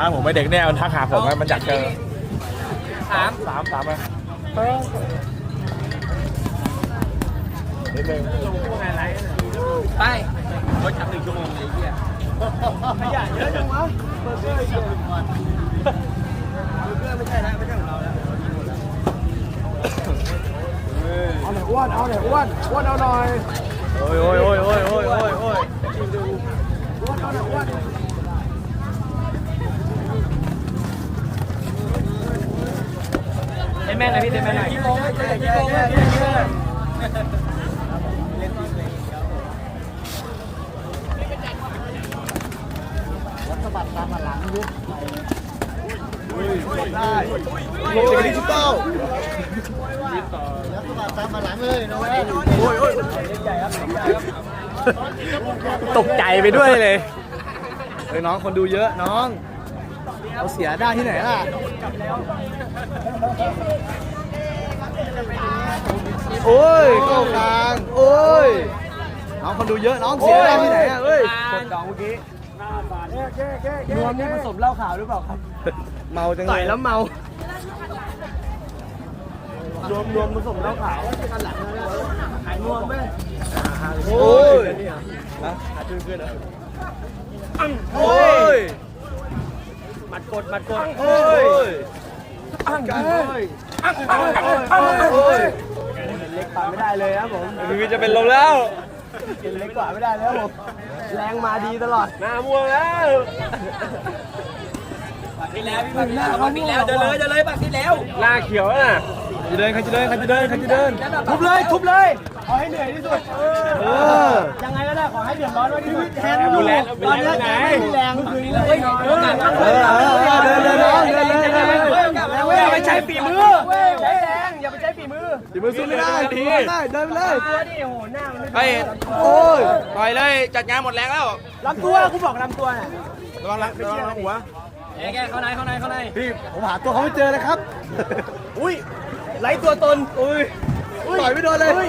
าผมไปเด็กเนี่ยมันทักหาผมมันอยากเจอสามสามสามเลยนิดนึงไปรถจับหนึ่งชั่วโมงเลยไอ้เหี้ยขยะเยอะจังวะเบอร์เกอร์เยอะเบอร์เกอร์ไม่ใช่แล้วไม่ใช่ของเราแล้วเอาหน่อยอ้วนเอาหน่อยอ้วนอ้วนเอาหน่อยโอ้ยโอ้ยโอ้ยโอ้ยโอ้ยโอ้ยโอ้ยอ้วนเอาหน่อยอ้วน เต้น แม่นเลยพี่เต้นแม่นหน่อยกี่โมงกี่โมงได้โลกดิจิตอลแล้วสมัครตามมาหลังเลยนะเว้ยโอ้ยโอ้ยตกใจไปด้วยเลยเฮ้ยน้องคนดูเยอะน้อง เอาเสียได้ที่ไหนล่ะ โอ้ยเข้ากลาง โอ้ย น้องคนดูเยอะน้องเสียได้ที่ไหนอะเอ้ยกดดองเมื่อกี้รวมนี่ผสมเหล้าขาวหรือเปล่าครับ เมาจังเลยต่อยแล้วเมารวมรวมผสมเหล้าขาวขายรวมไหมโอ้ยฮะโอ้ยห มัดกดหมัดกดโอ้ยโอ้ยโอ้ยเล็กกว่าไม่ได้เลยครับผมคือจะเป็นลมแล้วกินเล็กกว่าไม่ได้แล้วผมแรงมาดีตลอดหน้าม่วงแล้วปักที่แล้วพี่ปักที่แล้วปักที่แล้วเดินเลยเดินเลยปักที่แล้วหน้าเขียวน่ะจะเดินใครจะเดินใครจะเดินใครจะเดินทุบเลยทุบเลย เอาให้เหนื่อยที่สุดเออยังไงก็ได้ขอให้เดือดร้อนไว้ที่สุดแทนดูแลตอนนี้แทนไม่มีแรงเมื่อคืนนี้เลยเออเออเออเออเดินเดินน้องเดินเดินเดินเดินอย่าไปใช้ฝีมือใช้แรงอย่าไปใช้ฝีมือฝีมือสู้ไม่ได้สู้ไม่ได้เดินไปเลยตัวนี่โอ้โหหน้ามันไม่เฮ้ยโอ้ยปล่อยเลยจัดงานหมดแรงแล้วลำตัวกูบอกลำตัวน่ะระวังหลังระวังหลังหัวแกเข้าในเข้าในเข้าในพี่ผมหาตัวเขาไม่เจอเลยครับ อุ้ยไร้ตัวตน อุ้ย ต่อยไม่โดนเลยโอ้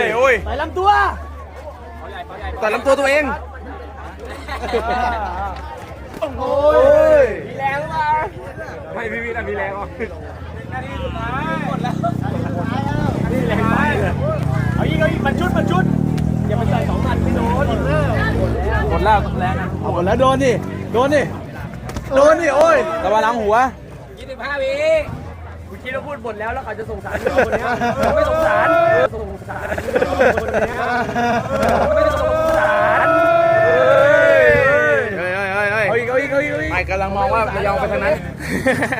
ยโอ้ยใส่ลำตัวต่อยลำตัวตัวเองโอ้ยมีแรงมาไม่พี่พี่น่ะมีแรงอะนาทีสุดท้ายหมดแล้วนี่แรงไปเอาอีกเอาอีกมันชุดมันชุดอย่าไปใส่สองพันไม่โดนเออหมดแล้วแรงหมดแล้วโดนดิโดนดิโดนดิโอ้ยระวังหลังหัวยี่สิบห้าวิ คุณคิดว่าพูดหมดแล้วแล้วเขาจะสงสารเราคนนี้ไม่สงสารสงสารคนนี้ไม่สงสารเฮ้ยเฮ้ยเฮ้ยเฮ้ยเอาอีกเอาอีกเอาอีกเอาอีกไม่กำลังมองว่าพยองไปทางนั้น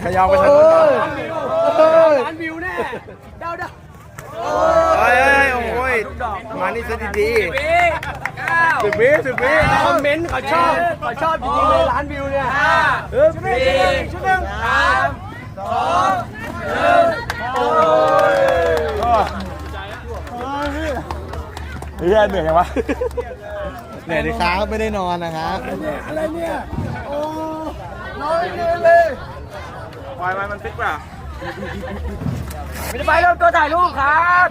พยองไปทางนั้นโอ้ยโอ้ยล้านวิวแน่เดาเดาเฮ้ยเฮ้ยโอ้ยมานี่ซะดีวิเก้าสิบวิสิบวิคอมเมนต์เขาชอบเขาชอบจริงๆเลยล้านวิวเนี่ยห้าเออสี่ชุดหนึ่งสามสองหนึ่งโอ้ย เฮียเหนื่อยยังวะเหนื่อยดิครับไม่ได้นอนนะครับอะไรเนี่ยน้อยเลยๆปล่อยมันมันฟิกกว่าไม่ได้ไปเริ่มตัวถ่ายรูปครับ